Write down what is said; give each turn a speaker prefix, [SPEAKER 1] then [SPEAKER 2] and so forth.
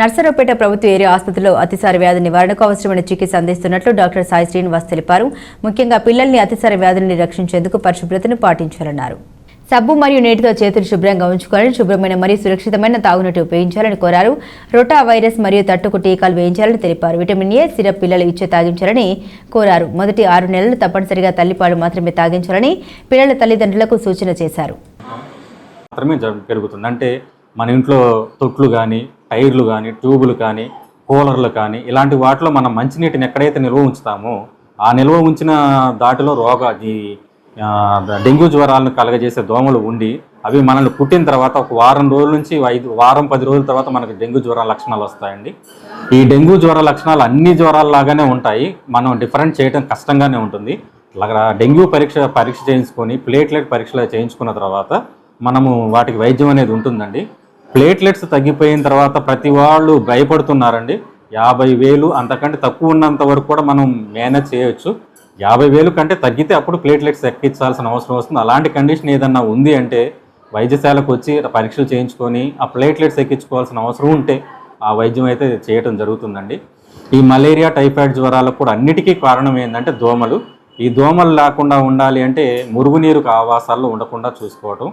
[SPEAKER 1] నర్సరావుపేట ప్రభుత్వ ఏరియా ఆసుపత్రిలో అతిసార వ్యాధి నివారణకు అవసరమైన చికిత్స అందిస్తున్నట్లు డాక్టర్ సాయి శ్రీనివాస్ తెలిపారు. ముఖ్యంగా పిల్లల్ని అతిసార వ్యాధుల్ని రక్షించేందుకు పరిశుభ్రతను పాటించాలన్నారు. సబ్బు మరియు నీటితో చేతులు శుభ్రంగా ఉంచుకోవాలని శుభ్రమైన మరియు సురక్షితమైన తాగునీటి ఉపయోగించాలని కోరారు. రోటా వైరస్ మరియు తట్టుకు టీకాలు వేయించాలని తెలిపారు. విటమిన్ ఏ సిరప్ పిల్లలు ఇచ్చే తాగించాలని కోరారు. మొదటి ఆరు నెలలు తప్పనిసరిగా తల్లిపాలు మాత్రమే తాగించాలని పిల్లల తల్లిదండ్రులకు సూచన చేశారు.
[SPEAKER 2] పెరుగుతుంది అంటే మన ఇంట్లో తొట్లు కానీ టైర్లు కానీ ట్యూబులు కానీ కూలర్లు కానీ ఇలాంటి వాటిలో మనం మంచినీటిని ఎక్కడైతే నిల్వ ఉంచుతామో ఆ నిల్వ ఉంచిన దాటిలో రోగ ఈ డెంగ్యూ జ్వరాలను కలగజేసే దోమలు ఉండి అవి మనల్ని పుట్టిన తర్వాత ఒక వారం రోజుల నుంచి ఐదు వారం పది రోజుల తర్వాత మనకు డెంగ్యూ జ్వరాల లక్షణాలు వస్తాయండి. ఈ డెంగ్యూ జ్వర లక్షణాలు అన్ని జ్వరాల్లాగానే ఉంటాయి. మనం డిఫరెంట్ చేయడం కష్టంగానే ఉంటుంది. డెంగ్యూ పరీక్ష పరీక్ష చేయించుకొని ప్లేట్లెట్ పరీక్షలు చేయించుకున్న తర్వాత మనము వాటికి వైద్యం అనేది ఉంటుందండి. ప్లేట్లెట్స్ తగ్గిపోయిన తర్వాత ప్రతి వాళ్ళు భయపడుతున్నారండి. యాభై వేలు అంతకంటే తక్కువ ఉన్నంత వరకు కూడా మనం మేనేజ్ చేయొచ్చు. యాభై వేలు కంటే తగ్గితే అప్పుడు ప్లేట్లెట్స్ ఎక్కించాల్సిన అవసరం వస్తుంది. అలాంటి కండిషన్ ఏదన్నా ఉంది అంటే వైద్యశాలకు వచ్చి పరీక్షలు చేయించుకొని ఆ ప్లేట్లెట్స్ ఎక్కించుకోవాల్సిన అవసరం ఉంటే ఆ వైద్యం అయితే చేయటం జరుగుతుందండి. ఈ మలేరియా టైఫాయిడ్ జ్వరాలకు కూడా అన్నిటికీ కారణం ఏంటంటే దోమలు. ఈ దోమలు లేకుండా ఉండాలి అంటే మురుగునీరు ఆవాసాల్లో ఉండకుండా చూసుకోవటం.